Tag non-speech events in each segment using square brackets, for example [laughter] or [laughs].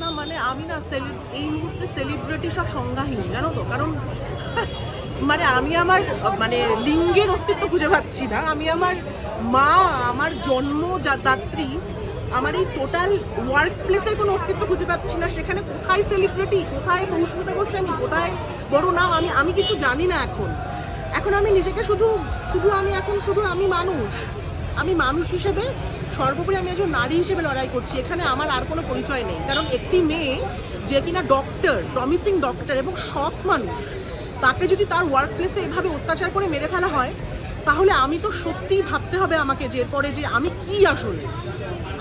না মানে আমি না এই মুহূর্তে সেলিব্রিটি সব সংজ্ঞাহীন, জানো তো? কারণ [laughs] মানে আমি আমার মানে লিঙ্গের অস্তিত্ব খুঁজে পাচ্ছি না। আমি আমার মা, আমার জন্ম দাত্রী আমার এই টোটাল ওয়ার্ক প্লেসের কোনো অস্তিত্ব খুঁজে পাচ্ছি না। সেখানে কোথায় সেলিব্রিটি কোথায় মৌসুমিতা গোস্বামী, কোথায় বড় না আমি আমি কিছু জানি না এখন। এখন আমি নিজেকে শুধু শুধু আমি এখন, শুধু আমি মানুষ। আমি মানুষ হিসেবে সর্বোপরি আমি একজন নারী হিসেবে লড়াই করছি, এখানে আমার আর কোনো পরিচয় নেই। কারণ একটি মেয়ে যে কিনা ডক্টর প্রমিসিং ডক্টর এবং সৎ মানুষ, তাকে যদি তার ওয়ার্ক প্লেসে এভাবে অত্যাচার করে মেরে ফেলা হয়, তাহলে আমি তো সত্যিই ভাবতে হবে আমাকে যে এরপরে যে আমি কি আসলে?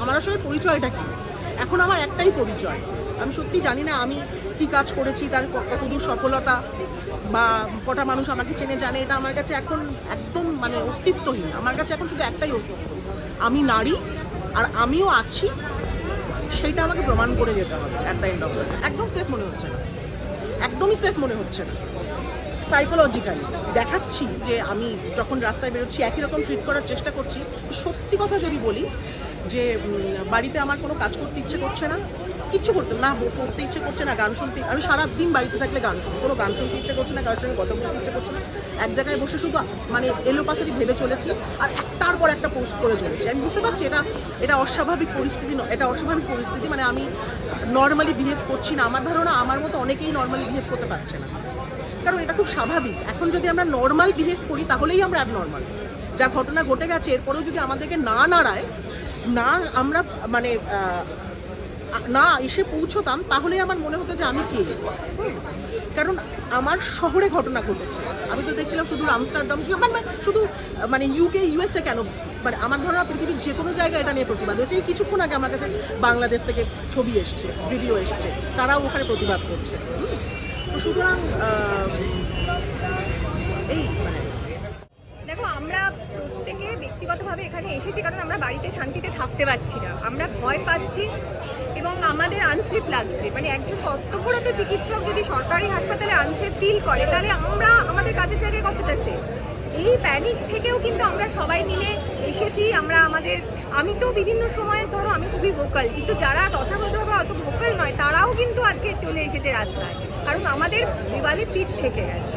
আমার আসলে পরিচয়টা কি? এখন আমার একটাই পরিচয়। আমি সত্যি জানি না আমি কি কাজ করেছি, তার কতদূর সফলতা বা কটা মানুষ আমাকে চেনে, জানে, এটা আমার কাছে এখন একদম মানে অস্তিত্বহীন। আমার কাছে এখন শুধু একটাই অস্তিত্ব। আমি নারী আর আমিও আছি, সেইটা আমাকে প্রমাণ করে যেতে হবে অ্যাট দ্য এন্ড অফ একদম সেফ মনে হচ্ছে না। একদমই সেফ মনে হচ্ছে না। সাইকোলজিক্যালি দেখাচ্ছি যে আমি যখন রাস্তায় বেরোচ্ছি, একই রকম ট্রিট করার চেষ্টা করছি। সত্যি কথা যদি বলি যে বাড়িতে আমার কোনো কাজ করতে ইচ্ছে করছে না কিচ্ছু করতে না পড়তে ইচ্ছে করছে না গান শুনতে। আমি সারাদিন বাড়িতে থাকলে গান শুনি। কোনো গান শুনতে ইচ্ছে করছে না কারোর সঙ্গে কথা বলতে ইচ্ছে করছে না। এক জায়গায় বসে শুধু মানে এলো পাখিটি ভেবে চলেছি আর একটার পর একটা পোস্ট করে চলেছি। আমি বুঝতে পারছি, এটা এটা অস্বাভাবিক পরিস্থিতি নয়, এটা অস্বাভাবিক পরিস্থিতি মানে আমি নর্মালি বিহেভ করছি না। আমার ধারণা, আমার মতো অনেকেই নর্মালি বিহেভ করতে পারছে না। কারণ এটা খুব স্বাভাবিক। এখন যদি আমরা নর্মাল বিহেভ করি, তাহলেই আমরা অ্যাবনর্মাল যা ঘটনা ঘটে গেছে, এরপরেও যদি আমাদেরকে না নাড়ায়, না আমরা মানে না, এসে পৌঁছতাম তাহলে আমার মনে হতো যে আমি কে। কারণ আমার শহরে ঘটনা ঘটেছে। আমি তো দেখছিলাম শুধু আমস্টারডাম মানে শুধু মানে ইউকে ইউএসএ কেন? মানে আমার ধারণা পৃথিবীর যে কোনো জায়গায় এটা নিয়ে প্রতিবাদ হয়েছে। কিছুক্ষণ আগে আমার কাছে বাংলাদেশ থেকে ছবি এসছে ভিডিও এসছে। তারাও ওখানে প্রতিবাদ করছে। সুতরাং এই মানে। দেখো, আমরা প্রত্যেকে ব্যক্তিগতভাবে এখানে এসেছি কারণ আমরা বাড়িতে শান্তিতে থাকতে পারছি না। আমরা ভয় পাচ্ছি এবং আমাদের আনসেফ লাগছে। মানে একজন কর্তব্যরত চিকিৎসক যদি সরকারি হাসপাতালে আনসেফ ফিল করে, তাহলে আমরা আমাদের কাজের জায়গায় কতটা সেফ এই প্যানিক থেকেও কিন্তু আমরা সবাই মিলে এসেছি। আমরা আমাদের, আমি তো বিভিন্ন সময় ধরো আমি খুবই ভোকাল কিন্তু যারা তথাগত বা অত ভোকাল নয়, তারাও কিন্তু আজকে চলে এসেছে রাস্তায়। কারণ আমাদের দেওয়ালে পিঠ থেকে গেছে।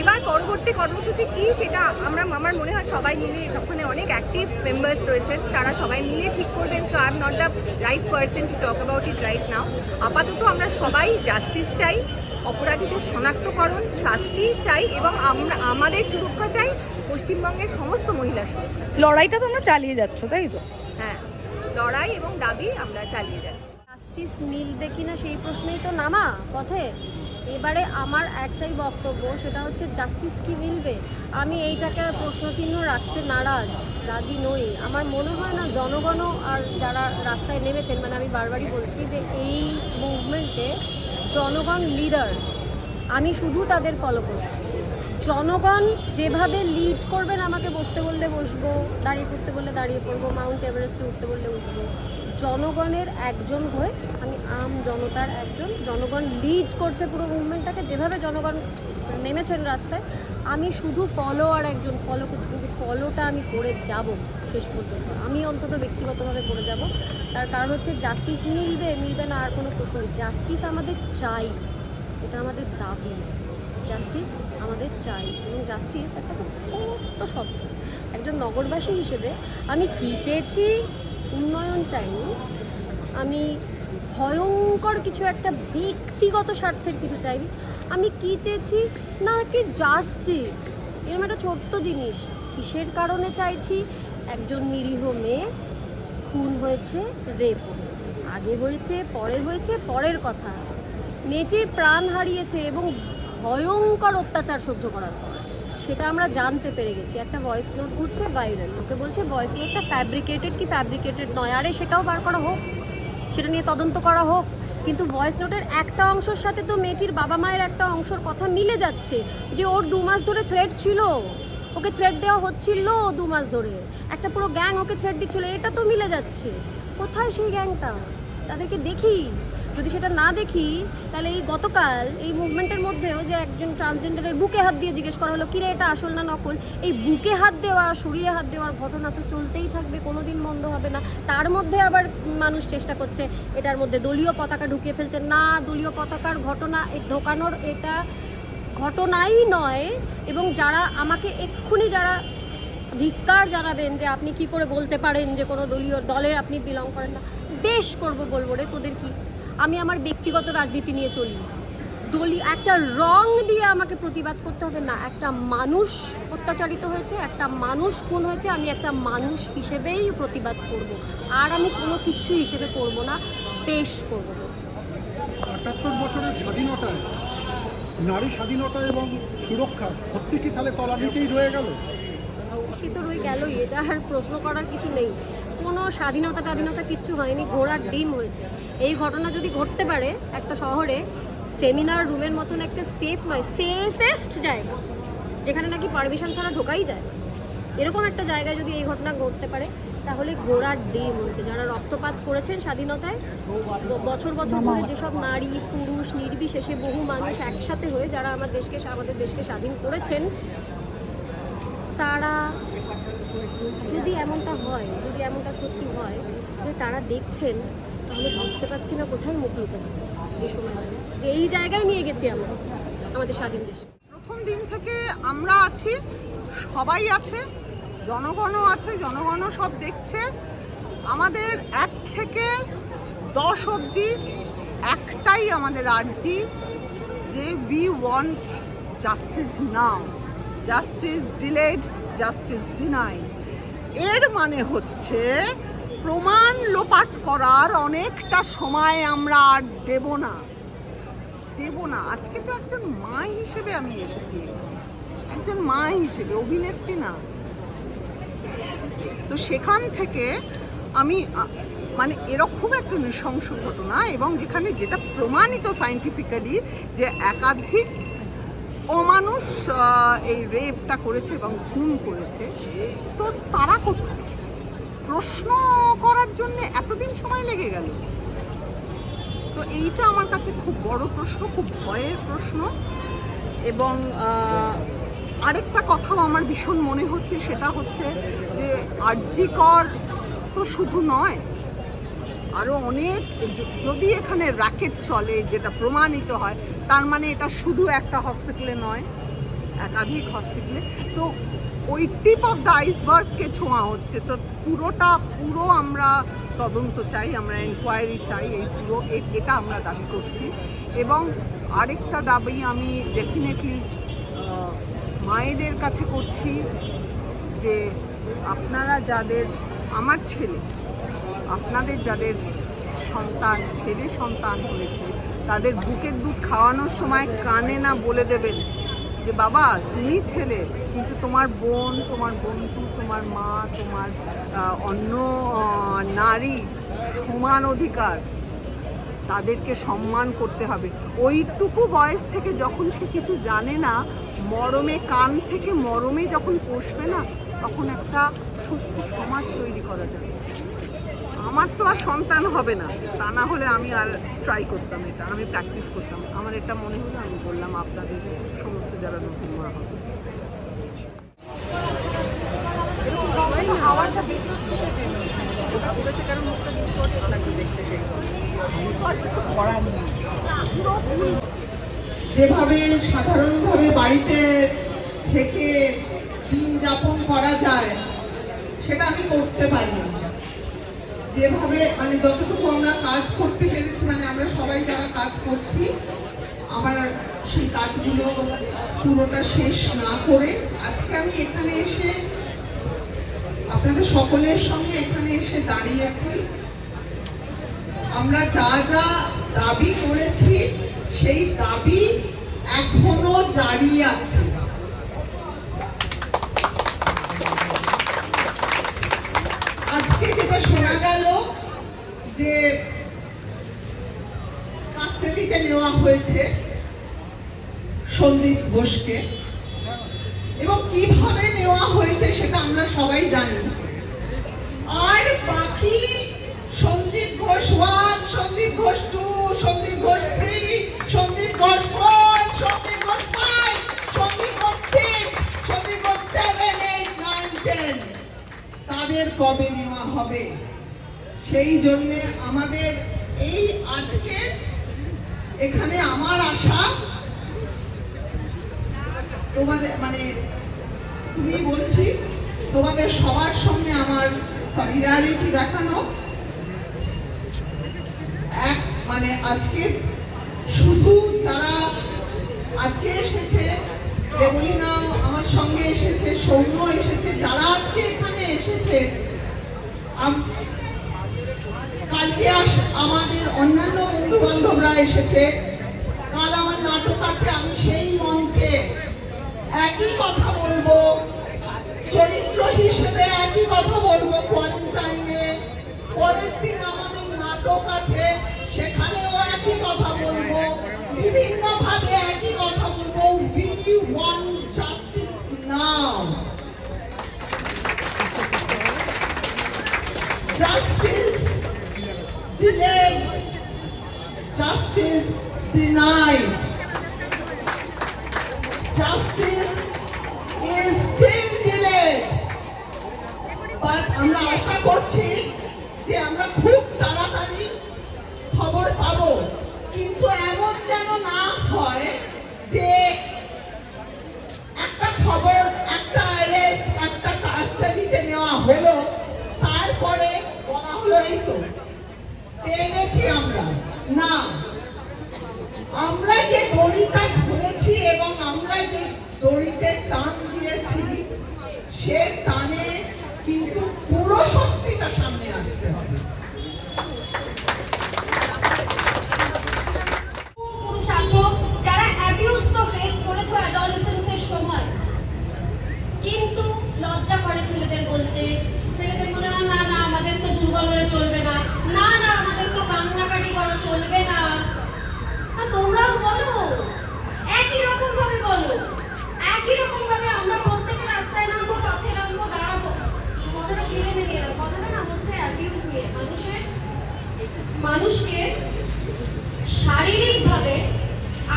এবার পরবর্তী কর্মসূচি কি সেটা আমরা আমার মনে হয় সবাই মিলে ওখানে অনেক অ্যাক্টিভ মেম্বার্স রয়েছেন। তারা সবাই মিলে ঠিক করবেন। So I am not the right person to talk about it right now আপাতত আমরা সবাই জাস্টিস চাই অপরাধীদের শনাক্তকরণ শাস্তি চাই এবং আমরা আমাদের সুরক্ষা চাই পশ্চিমবঙ্গের সমস্ত মহিলার সুরক্ষা। লড়াইটা তোমরা চালিয়ে যাচ্ছ তাই তো? হ্যাঁ লড়াই এবং দাবি আমরা চালিয়ে যাচ্ছি। জাস্টিস মিলবে কিনা সেই প্রশ্নেই তো নামা পথে। এবারে আমার একটাই বক্তব্য, সেটা হচ্ছে জাস্টিস কি মিলবে? আমি এইটাকে আর প্রশ্নচিহ্ন রাখতে নারাজ, রাজি নই। আমার মনে হয় না জনগণও আর যারা রাস্তায় নেমেছেন মানে আমি বারবারই বলছি যে এই মুভমেন্টে জনগণ লিডার আমি শুধু তাদের ফলো করছি। জনগণ যেভাবে লিড করবেন, আমাকে বসতে বললে বসবো, দাঁড়িয়ে পড়তে বললে দাঁড়িয়ে পড়ব মাউন্ট এভারেস্টে উঠতে বললে উঠবো। জনগণের একজন হয়ে আমি জনতার একজন জনগণ লিড করছে পুরো মুভমেন্টটাকে যেভাবে জনগণ নেমেছেন রাস্তায়, আমি শুধু ফলো আর একজন ফলো করছি, কিন্তু ফলোটা আমি করে যাব শেষ পর্যন্ত। আমি অন্তত ব্যক্তিগতভাবে করে যাব। তার কারণ হচ্ছে জাস্টিস মিলবে মিলবে না আর কোনো প্রশ্ন জাস্টিস আমাদের চাই, এটা আমাদের দাবি। জাস্টিস আমাদের চাই। এবং জাস্টিস একটা খুব ছোট্ট শব্দ। একজন নগরবাসী হিসেবে আমি কী চেয়েছি উন্নয়ন চাইনি। আমি ভয়ঙ্কর কিছু একটা ব্যক্তিগত স্বার্থের কিছু চাইনি আমি কি চেয়েছি? না, কি জাস্টিস এরকম একটা ছোট্ট জিনিস। কিসের কারণে চাইছি? একজন নিরীহ মেয়ে খুন হয়েছে রেপ হয়েছে। আগে হয়েছে, পরে হয়েছে, পরের কথা। মেয়েটির প্রাণ হারিয়েছে এবং ভয়ঙ্কর অত্যাচার সহ্য করার পর। সেটা আমরা জানতে পেরে গেছি। একটা ভয়েস নোট ঘুরছে ভাইরাল লোকে বলছে ভয়েস নোটটা ফ্যাব্রিকেটেড কি ফ্যাব্রিকেটেড নয়? আরে সেটাও বার করা হোক। সেটা নিয়ে তদন্ত করা হোক। কিন্তু ভয়েস নোটের একটা অংশের সাথে তো মেয়েটির বাবা মায়ের একটা অংশের কথা মিলে যাচ্ছে, যে ওর দু মাস ধরে থ্রেড ছিল। ওকে থ্রেড দেওয়া হচ্ছিল দু মাস ধরে। একটা পুরো গ্যাং ওকে থ্রেড দিচ্ছিল, এটা তো মিলে যাচ্ছে। কোথায় সেই গ্যাংটা তাদেরকে দেখি। যদি সেটা না দেখি, তাহলে এই গতকাল এই মুভমেন্টের মধ্যেও যে একজন ট্রান্সজেন্ডারের বুকে হাত দিয়ে জিজ্ঞেস করা হলো কিরে এটা আসল না নকল? এই বুকে হাত দেওয়া, শরীরে হাত দেওয়ার ঘটনা তো চলতেই থাকবে কোনো দিন বন্ধ হবে না। তার মধ্যে আবার মানুষ চেষ্টা করছে, এটার মধ্যে দলীয় পতাকা ঢুকিয়ে ফেলতে। না, দলীয় পতাকার ঘটনা ঢোকানোর এটা ঘটনাই নয়। এবং যারা আমাকে এক্ষুনি যারা ধিক্কার জানাবেন যে আপনি কি করে বলতে পারেন যে কোনো দলীয় দলের আপনি বিলং করেন না বেশ করব বলব রে, তোদের কি আমি আমার ব্যক্তিগত রাজনীতি নিয়ে চলি। দলি একটা রং দিয়ে আমাকে প্রতিবাদ করতে হবে না। একটা মানুষ অত্যাচারিত হয়েছে একটা মানুষ খুন হয়েছে আমি একটা মানুষ হিসেবেই প্রতিবাদ করব। আর আমি কোনো কিছু হিসেবে করব না পেশ করব। আটাত্তর বছরের স্বাধীনতায় নারী স্বাধীনতা এবং সুরক্ষা সত্যি কি তাহলে তলানিতেই রয়ে গেল? সে তো রয়ে গেলই এটা আর প্রশ্ন করার কিছু নেই। কোনো স্বাধীনতা স্বাধীনতা কিচ্ছু হয়নি ঘোড়ার ডিম হয়েছে। এই ঘটনা যদি ঘটতে পারে একটা শহরে সেমিনার রুমের মতন একটা সেফ নয় সেফেস্ট জায়গা, যেখানে নাকি পারমিশন ছাড়া ঢোকাই যায়। এরকম একটা জায়গায় যদি এই ঘটনা ঘটতে পারে, তাহলে ঘোড়ার ডিম হয়েছে যারা রক্তপাত করেছেন স্বাধীনতায় বছর বছর ধরে যেসব নারী, পুরুষ, নির্বিশেষে বহু মানুষ একসাথে হয়ে যারা আমার দেশকে আমাদের দেশকে স্বাধীন করেছেন, তারা যদি এমনটা হয়, যদি এমনটা সত্যি হয়, যে তারা দেখছেন তাহলে বুঝতে পারছি না কোথায় মুখ হবে এই সময়। এই জায়গায় নিয়ে গেছি আমরা, আমাদের স্বাধীন দেশ। প্রথম দিন থেকে আমরা আছি, সবাই আছে, জনগণও আছে, জনগণও সব দেখছে। আমাদের এক থেকে দশ অবধি একটাই আমাদের আর্জি, যে we want justice now justice delayed justice deny এর মানে হচ্ছে প্রমাণ লোপাট করার অনেকটা সময় আমরা আর দেব না। দেব না। আজকে তো একজন মা হিসেবে আমি এসেছি। একজন মা হিসেবে, অভিনেত্রী না। তো সেখান থেকে আমি মানে এরকম একটা নৃশংস ঘটনা এবং যেখানে যেটা প্রমাণিত সাইন্টিফিক্যালি যে একাধিক অমানুষ এই রেপটা করেছে এবং খুন করেছে, তো তারা কোথায়? প্রশ্ন করার জন্য এতদিন সময় লেগে গেল। তো এইটা আমার কাছে খুব বড় প্রশ্ন, খুব ভয়ের প্রশ্ন। এবং আরেকটা কথাও আমার ভীষণ মনে হচ্ছে, সেটা হচ্ছে যে আর্যিকর তো শুধু নয় আরও অনেক যদি এখানে র্যাকেট চলে যেটা প্রমাণিত হয়, তার মানে এটা শুধু একটা হসপিটালে নয়, একাধিক হসপিটালে। তো ওই টিপ অফ দ্য আইসবার্গকে ছোঁয়া হচ্ছে। তো পুরোটা, পুরো আমরা তদন্ত চাই, আমরা এনকোয়ারি চাই, এই পুরো এটা আমরা দাবি করছি। এবং আরেকটা দাবি আমি ডেফিনেটলি মায়েদের কাছে করছি যে আপনারা যাদের, আমার ছেলে, আপনাদের যাদের সন্তান, ছেলে সন্তান হয়েছে, তাদের বুকের দুধ খাওয়ানোর সময় কানে না বলে দেবেন যে, বাবা, তুমি ছেলে, কিন্তু তোমার বোন, তোমার বন্ধু তোমার মা, তোমার অন্য নারী সমান অধিকার, তাদেরকে সম্মান করতে হবে। ওইটুকু বয়স থেকে যখন সে কিছু জানে না, মরমে কান থেকে মরমে যখন পোষবে না, তখন একটা সুস্থ সমাজ তৈরি করা যাবে। আমার তো আর সন্তান হবে না, তা না হলে আমি আর ট্রাই করতাম এটা, আমি প্র্যাকটিস করতাম। আমার এটা মনে হলো, আমি বললাম আপনাদের, সমস্ত যারা নতুন মা হবে হাওয়াটা বেশি ওটা কারণ মুখটা লাগবে দেখতে সেই যেভাবে সাধারণভাবে বাড়িতে থেকে দিন যাপন করা যায় সেটা আমি করতে পারি না যেভাবে মানে যতটুকু আমরা কাজ করতে পেরেছি মানে আমরা সবাই যারা কাজ করছি আমার সেই কাজগুলো পুরোটা শেষ না করে আজকে আমি এখানে এসে আপনাদের সকলের সঙ্গে এখানে এসে দাঁড়িয়েছি আমরা যা যা দাবি করেছি, সেই দাবি এখনও জারি আছে। আজকে যেটা শোনা গেল যে কাস্টাডিতে নেওয়া হয়েছে সন্দীপ ঘোষকে। এবং কীভাবে নেওয়া হয়েছে সেটা আমরা সবাই জানি। আর বাকি Sandip Ghosh one, Sandip Ghosh two, Sandip Ghosh three, Sandip Ghosh four, Sandip Ghosh five, Sandip Ghosh six, Sandip Ghosh seven, eight, nine, ten. তাদের কবে নেওয়া হবে? সেই জন্যে আমাদের এই আজকে এখানে আমার আশা তোমাদের মানে তুমি বলছি, তোমাদের সবার সঙ্গে আমার সলিডারিটি দেখানো। এক মানে আজকে শুধু যারা আজকে এসেছে দেবলীনা আমার সঙ্গে এসেছে, সৌম্য এসেছে, যারা আজকে এখানে এসেছে কালকে আস- আমাদের অন্যান্য বন্ধু বান্ধবরা এসেছে। কাল আমার নাটক আছে, আমি সেই মঞ্চে একই কথা বলব। চরিত্র হিসেবে একই কথা বলব কোয়ারেন্টাইনে পরের দিন আমাদের নাটক আছে সেখানেও একই কথা বলব। বিভিন্ন ভাবে একই কথা বলব। We want justice now justice delayed, justice denied. করছি যে আমরা খুব তাড়াতাড়ি খবর পাবো কিন্তু এমন যেন না হয় যে একটা খবর একটা অ্যারেস্ট একটা কাস্টাডিতে নেওয়া হলো তারপরে বলা হলো এই তো এনেছি আমরা না আমরা যে দড়িটা ধরেছি এবং আমরা যে দড়িতে টান দিয়েছি সে টানে কিন্তু পুরো শক্তিটা সামনে আসতে হবে পুরুষ আছো যারা অ্যাবিউজ তো ফেস করেছ অ্যাডোলেসেন্সের সময় কিন্তু লজ্জা করে ছেলেদের বলতে ছেলেদের মনে হয় না না আমাদের তো দুর্বল হলে চলবে না না না আমাদের তো কান্নাকাটি করা চলবে না না তোমরাও বলো একই রকম ভাবে বলো একই রকম ভাবে আমরা প্রত্যেকে রাস্তায় নামবো পথে নামবো দাঁড়াবো কথাটা ছেলে মেয়ে না কথাটা না হচ্ছে অ্যাবিউজ নিয়ে মানুষের মানুষকে শারীরিকভাবে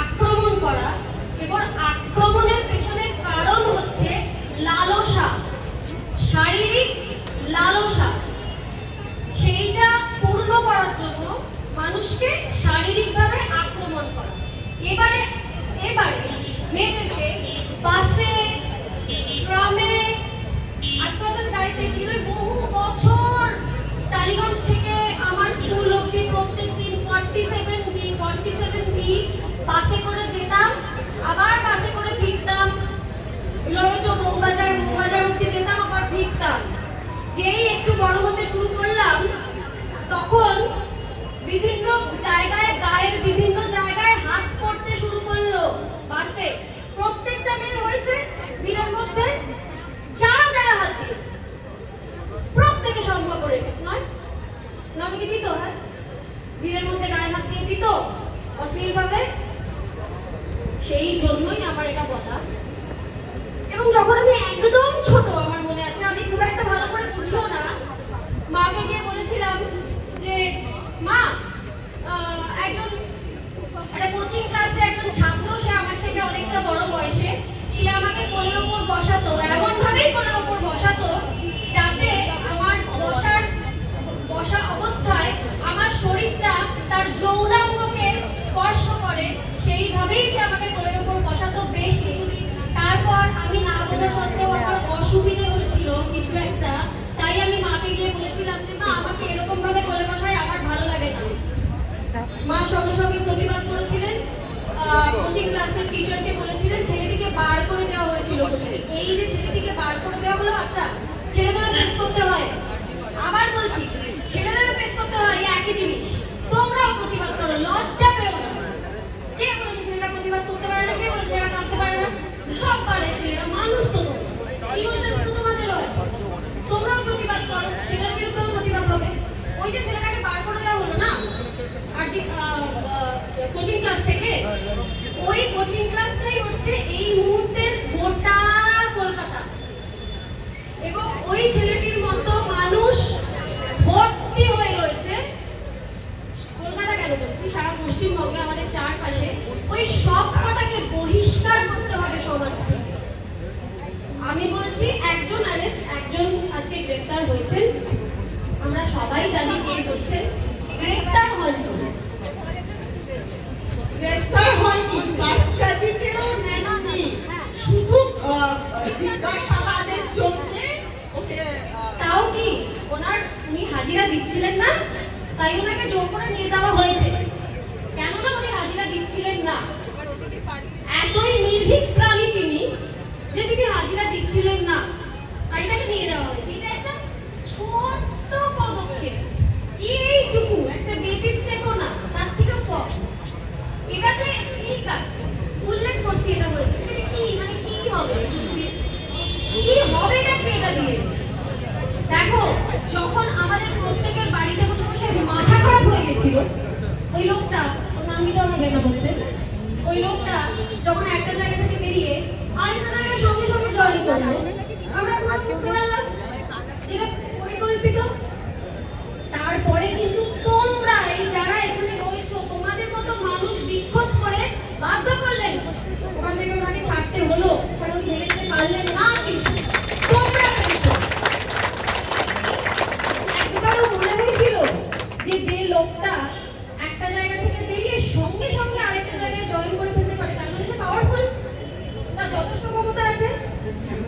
আক্রমণ করা এবং আক্রমণের পেছনে কারণ হচ্ছে লালসা, শারীরিক লালসা। সেইটা পূর্ণ করার জন্য মানুষকে শারীরিকভাবে আক্রমণ করা। এবারে এবারে মেয়েদেরকে বাসে বাসে করে যেতাম, আবার বাসে করে ফিরতাম। লড়েছ বউবাজার বউবাজার অবধি যেতাম, আবার ফিরতাম। যেই একটু বড় হতে শুরু করলাম, তখন বিভিন্ন জায়গায় গায়ের, বিভিন্ন জায়গায় হাত পড়তে শুরু করল বাসে। প্রত্যেকটা মেয়ে হয়েছে ভিড়ের মধ্যে যারা যারা হাত দিয়েছে। প্রত্যেকে সম্ভব করে রেখেছে নয়? না আমাকে দিত? হ্যাঁ? ভিড়ের মধ্যে গায়ে হাত দিয়ে দিত? অশ্লীল ভাবে সেই জন্যই আমার এটা বলা। এবং যখন আমি একদম ছোট, আমার মনে আছে, আমি খুব একটা ভালো করে বুঝিও না, মাকে গিয়ে বলেছিলাম যে, মা একজন, একটা কোচিং ক্লাসে একজন ছাত্র, সে আমার থেকে অনেকটা বড় বয়সে, সে আমাকে কোলের ওপর বসাতো এমন ভাবেই কোলের ওপর বসাতো যাতে আমার বসার, বসা অবস্থায় আমার শরীরটা তার যৌনাঙ্গকে স্পর্শ করে সেইভাবেই সে আমাকে কোলের ওপর বসাতো বেশ কিছুদিন। তারপর আমি না বোঝা সত্ত্বেও আমার অসুবিধে হয়েছিল কিছু একটা। তাই আমি মাকে গিয়ে বলেছিলাম যে মা, আমাকে এরকম ভাবে কোলে বসায় আমার ভালো লাগে না। মা সঙ্গে সঙ্গে প্রতিবাদ করেছিলেন। কোচিং ক্লাসের টিচারকে বলেছিলেন, ছেলেটিকে বার করে দেওয়া হয়েছিল এই যে ছেলেটিকে বার করে দেওয়া হলো আচ্ছা ছেলেদেরও ফেস করতে হয়। আবার বলছি, ছেলেদেরও ফেস করতে হয় একই জিনিস। তোমরাও প্রতিবাদ করো, লজ্জা কে বলেছে ছেলেরা প্রতিবাদ করতে পারে না, কে বলেছে ছেলেরা কাঁদতে পারে না? সব পারে ছেলেরা মানুষ তো ইমোশনস তো তোমাদেরও আছে তোমরাও প্রতিবাদ করো ছেলের বিরুদ্ধেও প্রতিবাদ হবে ওই যে ছেলেটাকে বার করে দেওয়া হলো না আর যে কোচিং ক্লাস থেকে ওই কোচিং ক্লাসটাই হচ্ছে এই মুহূর্তের গোটা কলকাতা এবং ওই ছেলেটির মতো মানুষ ভর্তি হয়ে রয়েছে কলকাতা কেন বলছি সারা পশ্চিমবঙ্গে আমাদের চারপাশে ওই সব কটাকে বহিষ্কার করতে হবে সমাজ থেকে আমি বলছি একজন অ্যারেস্ট একজন আজকে গ্রেফতার হয়েছেন আমরা সবাই জানি কে করছেন গ্রেপ্তার হয়তো গ্রেফতার হয়নি কাস্টাডিতেও নেননি। শুধু জিজ্ঞাসাবাদের জন্য ওকে তাও কি? ওনার উনি হাজিরা দিচ্ছিলেন না? তাই ওনাকে জোর করে নিয়ে যাওয়া হয়েছে। কেননা উনি হাজিরা দিচ্ছিলেন না। এতই নির্ভীক প্রাণী তিনি যে তিনি হাজিরা দিচ্ছিলেন না। তাই তাকে নিয়ে যাওয়া হয়েছে এটা একটা ছোট্ট পদক্ষেপ এইটুকু একটা বেবি স্টেপও না তার থেকেও কম এটাতে ঠিক আছে উল্লেখ করছি এটা হয়েছে কিন্তু কি মানে কি হবে কি হবে এটা কি এটা দিয়ে দেখো, যখন আমাদের প্রত্যেকের বাড়িতে বসে বসে মাথা খারাপ হয়ে গেছিল, ওই লোকটা, ওর নাম কিন্তু আমার বেনা বলছে, ওই লোকটা যখন একটা জায়গা থেকে বেরিয়ে আরেকটা জায়গায় সঙ্গে সঙ্গে জয়েন করল আমরা পুরো বুঝতে পারলাম এটা পরিকল্পিত তারপরে কিন্তু তোমরা এই যারা এখানে রয়েছো তোমাদের মতো মানুষ বিক্ষোভ করে বাধ্য করলেন ওখান থেকে ওনাকে ছাড়তে হলো কারণ উনি ভেবে নিতে পারলেন না কিন্তু তোমরা পেরেছ একবারও মনে হয়েছিল যে যে লোকটা একটা জায়গা থেকে বেরিয়ে সঙ্গে সঙ্গে আরেকটা জায়গায় জয়েন করে ফেলতে পারে তার মানে সে পাওয়ারফুল তার যথেষ্ট ক্ষমতা আছে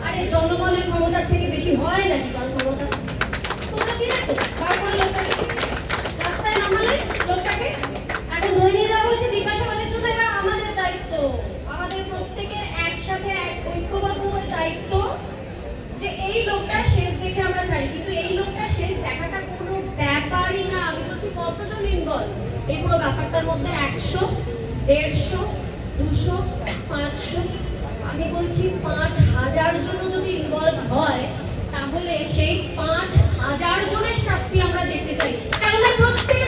আরে জনগণের ক্ষমতার থেকে বেশি হয় নাকি কারণ ক্ষমতা তোমরা কি দেখো বার করে লোকটাকে রাস্তায় নামালে লোকটাকে এখন ধরে নিয়ে যাওয়া হয়েছে জিজ্ঞাসাবাদের জন্য এবার আমাদের দায়িত্ব আমাদের প্রত্যেকের একসাথে এক ঐক্যবদ্ধ হয়ে দায়িত্ব যে এই লোকটা শেষ দেখে আমরা ছাড়ি, কিন্তু এই লোকটা শেষ দেখাটা কোনো ব্যাপারই না। আমি বলছি, কতজন ইনভলভ এই পুরো ব্যাপারটার মধ্যে একশো, দেড়শো, দুশো, পাঁচশো, আমি বলছি পাঁচ হাজার জন যদি ইনভলভ হয়, তাহলে সেই পাঁচ হাজার জনের শাস্তি আমরা দেখতে চাই। কেননা প্রত্যেকে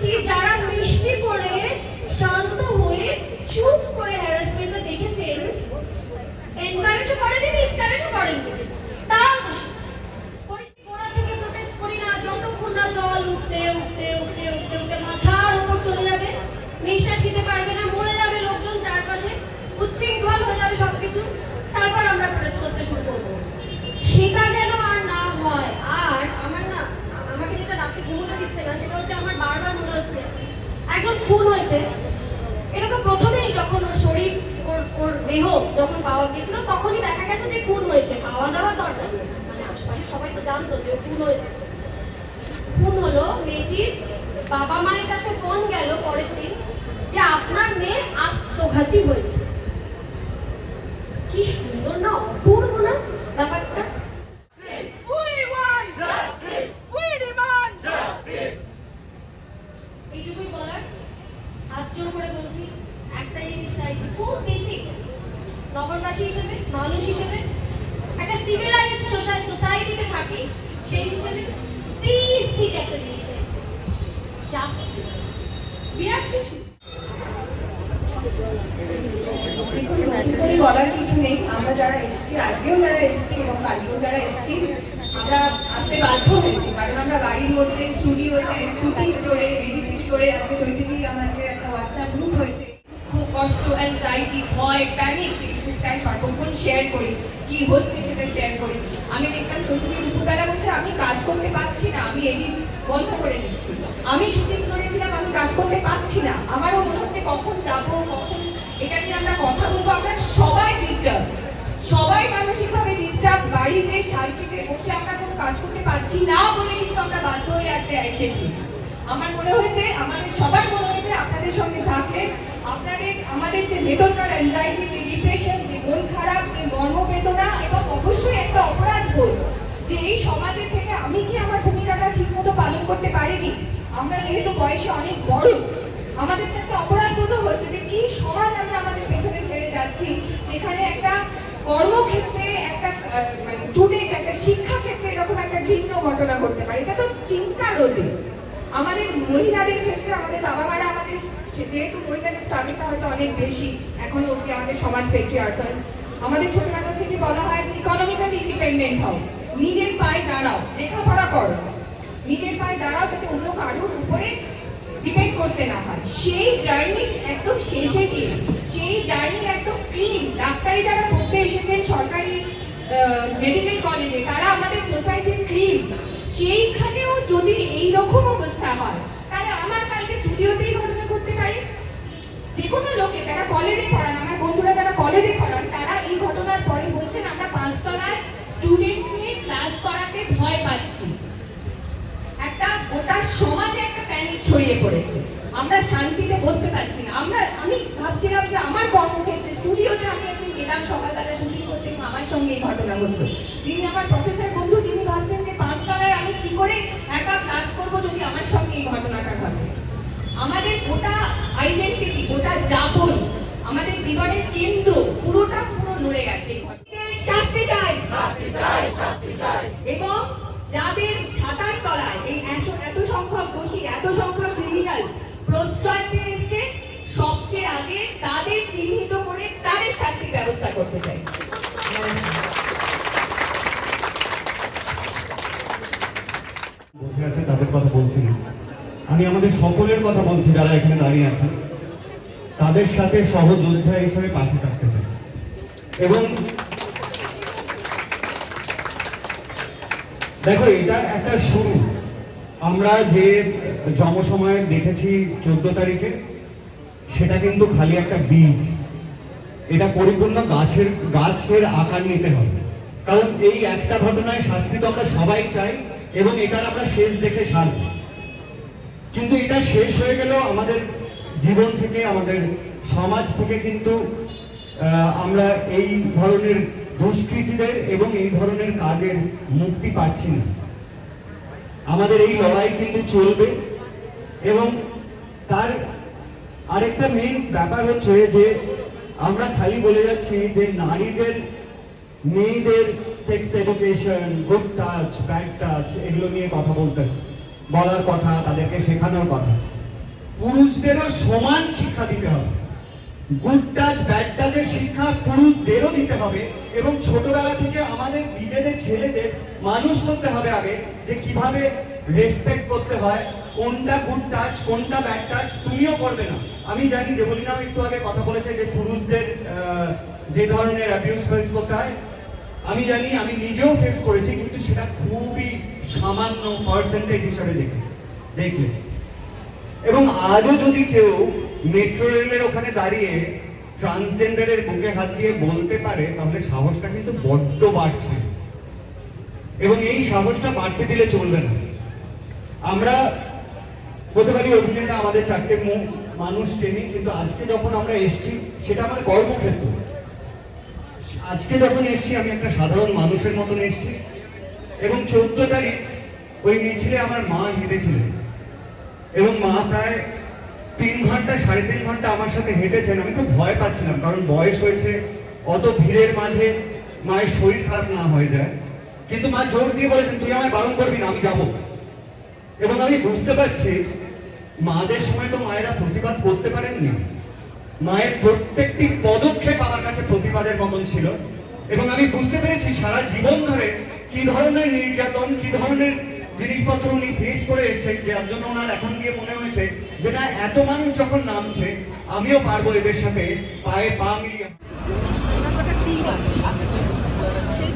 বলছি যারা মিষ্টি করে শান্ত হয়ে চুপ করে হ্যারাসমেন্টটা দেখেছেন এনকারেজও করেনি ডিসকারেজও করেনি তাও দোষী। পরিস্থিতি গোড়া থেকে protest করি না, যতক্ষণ না জল উঠতে উঠতে উঠতে উঠতে উঠতে মাথার উপর চলে যাবে, নিঃশ্বাস নিতে পারবে না, মরে যাবে লোকজন চারপাশে, উচ্ছৃঙ্খল হয়ে যাবে সবকিছু, তারপর আমরা protest করতে শুরু করব। সেটা যেন আর না হয় আর আমার না আমাকে যেটা রাতে ঘুমোতে দিচ্ছে না সেটা হচ্ছে আমার বারবার মনে হচ্ছে একজন খুন হয়েছে এটা তো প্রথমেই যখন ওর শরীর ওর ওর দেহ যখন পাওয়া গিয়েছিল তখনই দেখা গেছে যে খুন হয়েছে পাওয়া যাওয়া দরকার নেই। মানে আশপাশে সবাই তো জানতো যে ও খুন হয়েছে খুন হলো মেয়েটির বাবা মায়ের কাছে ফোন গেল পরের দিন যে আপনার মেয়ে আত্মঘাতী হয়েছে কি সুন্দর না অপূর্ব না ব্যাপারটা এইটুকুই বলার হাত জোর করে বলছি একটা জিনিস চাইছি খুব বেসিক নগরবাসী হিসেবে মানুষ হিসেবে একটা সিভিলাইজড সোশ্যাল সোসাইটিতে থাকি সেই হিসেবে বেসিক একটা জিনিস চাইছি জাস্টিস বিরাট কিছু দেখুন, নতুন করে বলার কিছু নেই আমরা যারা এসেছি আজকেও যারা এসেছি এবং কালকেও যারা এসেছি আমরা আসতে বাধ্য হয়েছি কারণ আমরা বাড়ির মধ্যে স্টুডিওতে শুটিং করে এডিটিং করে আজকে চৈতন্যি আমাদের একটা হোয়াটসঅ্যাপ গ্রুপ হয়েছে খুব কষ্ট অ্যাংজাইটি ভয় প্যানিক সেই গ্রুপটায় সর্বক্ষণ শেয়ার করি। কি হচ্ছে সেটা শেয়ার করি। আমি দেখলাম চৈতন্য দুপুরবেলা বলছে, আমি কাজ করতে পারছি না, আমি এডিট বন্ধ করে দিচ্ছি। আমি শুটিং করেছিলাম আমি কাজ করতে পারছি না। আমারও মনে হচ্ছে, কখন যাব, কখন? এটা নিয়ে আমরা কথা বলব। আমরা সবাই ডিস্টার্ব সবাই মানসিকভাবে ডিস্টার্ব বাড়িতে, শান্তিতে বসে আমরা কোনো কাজ করতে পারছি না বলে কিন্তু আমরা বাধ্য হয়ে আজকে এসেছি। আমার মনে হয়েছে, আমাদের সবার মনে হয়েছে, আপনাদের সঙ্গে থাকলে আপনাদের, আমাদের যে ভেতরকার অ্যাংজাইটি যে ডিপ্রেশন যে মন খারাপ, যে মর্মবেদনা এবং অবশ্যই একটা অপরাধ বোধ যে এই সমাজের থেকে আমি কি আমার ভূমিকাটা ঠিকমতো পালন করতে পারিনি? আমরা যেহেতু বয়সে অনেক বড়, আমাদের তো একটা অপরাধ হচ্ছে যে কি সমাজ আমরা আমাদের পেছনে ছেড়ে যাচ্ছি, যেখানে একটা কর্মক্ষেত্রে একটা মানে স্টুডেন্ট একটা শিক্ষা ক্ষেত্রে এরকম একটা ভিন্ন ঘটনা ঘটতে পারে। এটা তো চিন্তার অতীত। আমাদের মহিলাদের ক্ষেত্রে আমাদের বাবা মারা আমাদের যেহেতু হয়তো অনেক বেশি আমাদের সমাজ আমাদের ছোটবেলা থেকে বলা হয় ইকোনমিক্যালি ইন্ডিপেন্ডেন্ট হও, নিজের পায়ে দাঁড়াও, লেখাপড়া করো। নিজের পায়ে দাঁড়াও যাতে অন্য কারোর উপরে ডিপেন্ড করতে না হয়। সেই জার্নি একদম শেষে গিয়ে, সেই জার্নি একদম ক্লিন ডাক্তারি যারা পড়তে এসেছেন সরকারি মেডিকেল কলেজে তারা আমাদের সোসাইটির ক্লিন সেইখানেও যদি এই রকম অবস্থা হয়, তাহলে আমার কালকে স্টুডিওতেই কোনো লোকে যারা কলেজে পড়ান, আমার বন্ধুরা যারা কলেজে পড়ান, তারা এই ঘটনার পরে বলছেন, আমরা পাঁচতলায় স্টুডেন্ট নিয়ে ক্লাস করাতে ভয় পাচ্ছি। একটা গোটা সমাজে একটা প্যানিক ছড়িয়ে পড়েছে। আমরা শান্তিতে বসতে পারছি না। আমরা, আমি ভাবছিলাম যে আমার কর্মক্ষেত্রে স্টুডিওতে আমি একদিন গেলাম, সকালবেলা শুটিং করতে আমার সঙ্গে এই ঘটনা ঘটলো। যিনি আমার প্রফেসর বন্ধু, তিনি ভাবছেন যে পাঁচতলায় আমি কি করে একা ক্লাস করব যদি আমার সঙ্গে এই ঘটনাটা ঘটে? আমাদের গোটা আইডেন্টিটি গোটা যাপন আমাদের জীবনের কেন্দ্র পুরোটা পুরো নড়ে গেছে। শাস্তি চাই। এবং যাদের ছাতার তলায় এই এত এত সংখ্যক দোষী এত সংখ্যক ক্রিমিনাল প্রশ্রয় পেয়ে এসছে সবচেয়ে আগে তাদের চিহ্নিত করে তাদের শাস্তির ব্যবস্থা করতে চাই বসে আছে তাদের কথা বলছি না আমি আমাদের সকলের কথা বলছি যারা এখানে দাঁড়িয়ে আছেন। তাদের সাথে সহযোদ্ধা হিসেবে পাশে থাকতে চাই। এবং দেখো, এটা একটা শুরু। আমরা যে জমসময় দেখেছি চোদ্দ তারিখে, সেটা কিন্তু খালি একটা বীজ। এটা পরিপূর্ণ গাছের গাছের আকার নিতে হবে। কারণ এই একটা ঘটনায় শাস্তি তো আমরা সবাই চাই, এবং এটার আমরা শেষ দেখে সারব। কিন্তু এটা শেষ হয়ে গেল আমাদের জীবন থেকে, আমাদের সমাজ থেকে কিন্তু আমরা এই ধরনের দুষ্কৃতীদের এবং এই ধরনের কাজের মুক্তি পাচ্ছি না। আমাদের এই লড়াই কিন্তু চলবে এবং তার আরেকটা মেন ব্যাপার হচ্ছে যে, আমরা খালি বলে যাচ্ছি যে নারীদের, মেয়েদের sex education good touch bad touch এগুলো নিয়ে কথা বলতে বলার কথা, তাদেরকে শেখানোর কথা। পুরুষদেরও সমান শিক্ষা দিতে হবে। গুড টাচ ব্যাড টাচের শিক্ষা পুরুষদেরও দিতে হবে এবং ছোটবেলা থেকে আমাদের নিজেদের ছেলেদের মানুষ করতে হবে আগে যে কীভাবে রেসপেক্ট করতে হয়, কোনটা গুড টাচ কোনটা ব্যাড টাচ তুমিও করবে না। আমি জানি দেবলীনাও একটু আগে কথা বলেছে যে পুরুষদের যে ধরনের অ্যাবিউজ ফেস করতে হয়। আমি জানি, আমি নিজেও ফেস করেছি, কিন্তু সেটা খুবই সামান্য পার্সেন্টেজ হিসাবে দেখি, দেখলে। এবং আজও যদি কেউ মেট্রো রেলের ওখানে দাঁড়িয়ে ট্রান্সজেন্ডারের বুকে হাত দিয়ে বলতে পারে, তাহলে সাহসটা কিন্তু বড্ড বাড়ছে। এবং এই সাহসটা বাড়তে দিলে চলবে না। আমরা হতে পারি, অভিনেতা আমাদের চারটে মুখ মানুষ চেনি, কিন্তু আজকে যখন আমরা এসছি, সেটা আমার কর্মক্ষেত্র। আজকে যখন এসছি, আমি একটা সাধারণ মানুষের মতন এসছি। এবং চোদ্দ তারিখ ওই মিছিলে আমার মা হেঁটেছিলেন। এবং মা প্রায় তিন ঘণ্টা, সাড়ে তিন ঘণ্টা আমার সাথে হেঁটেছেন। আমি খুব ভয় পাচ্ছিলাম, কারণ বয়স হয়েছে, অত ভিড়ের মাঝে মায়ের শরীর খারাপ না হয়ে যায়। কিন্তু মা জোর দিয়ে বলেছেন, তুই আমায় বারণ করবি না, আমি যাব। এবং আমি বুঝতে পারছি, মাদের সময় তো মায়েরা প্রতিবাদ করতে পারেননি। মায়ের প্রত্যেকটি পদক্ষেপ আমার কাছে প্রতিবাদের মতন ছিল। এবং আমি বুঝতে পেরেছি, সারা জীবন ধরে কি ধরনের নির্যাতন, কি ধরনের জিনিসপত্র উনি ফেস করে এসেছেন, যার জন্য ওনার এখন গিয়ে মনে হয়েছে যে না, এত মানুষ যখন নামছে, আমিও পারব এদের সাথে পায়ে পা মিলিয়ে। সেই